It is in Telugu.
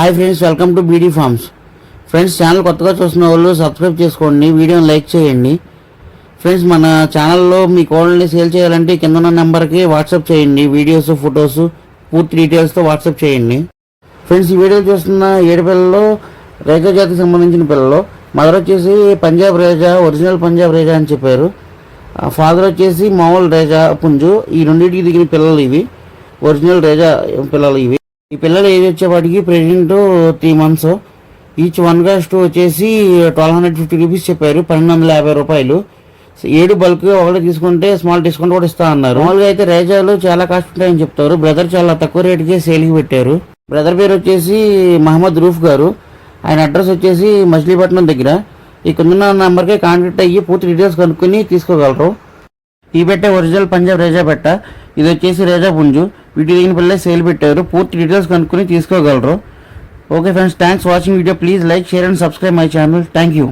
Hi friends welcome to BD farms. Friends channel కొత్తగా చూస్తున్న వాళ్ళు సబ్స్క్రైబ్ చేసుకోండి వీడియోని లైక్ చేయండి. ఫ్రెండ్స్ మన ఛానల్లో మీ కోళ్ళని సేల్ చేయాలంటే కింద ఉన్న నెంబర్కి వాట్సాప్ చేయండి వీడియోస్ ఫొటోస్ పూర్తి డీటెయిల్స్తో వాట్సాప్ చేయండి. ఫ్రెండ్స్ ఈ వీడియో చూస్తున్న ఏడు పిల్లలు రేఖ జాతికి సంబంధించిన పిల్లలు మదర్ వచ్చేసి పంజాబ్ రేజా ఒరిజినల్ పంజాబ్ రేజా అని చెప్పారు. ఫాదర్ వచ్చేసి మామూలు రేజా పుంజు ఈ రెండింటికి దిగిన పిల్లలు ఇవి ఒరిజినల్ రేజా పిల్లలు ఇవి. ఈ పిల్లలు ఏది వచ్చేపాటికి pregnant three months. Each one cost వచ్చేసి ట్వెల్వ్ హండ్రెడ్ ఫిఫ్టీ రూపీస్ చెప్పారు పన్నెండు వందల యాభై రూపాయలు. ఏడు బల్క్ ఒకటి తీసుకుంటే స్మాల్ డిస్కౌంట్ కూడా ఇస్తా అన్నారు. మామూలుగా అయితే రేజాలు చాలా కాస్ట్ ఉంటాయని చెప్తారు. బ్రదర్ చాలా తక్కువ రేటుకే సేల్కి పెట్టారు. బ్రదర్ పేరు వచ్చేసి మహమ్మద్ రూఫ్ గారు. ఆయన అడ్రస్ వచ్చేసి మచిలీపట్నం దగ్గర. ఈ కింద నెంబర్కే కాంటాక్ట్ అయ్యి పూర్తి డీటెయిల్స్ కనుక్కొని తీసుకోగలరు. ఈ పెట్టే ఒరిజినల్ పంజాబ్ రేజా పెట్ట. ఇది వచ్చేసి రేజా పుంజు. వీటి దిగిన పిల్లలే సేల్ పెట్టారు. పూర్తి డీటెయిల్స్ కనుక్కొని తీసుకోగలరు. Okay friends thanks watching video please like share and subscribe my channel thank you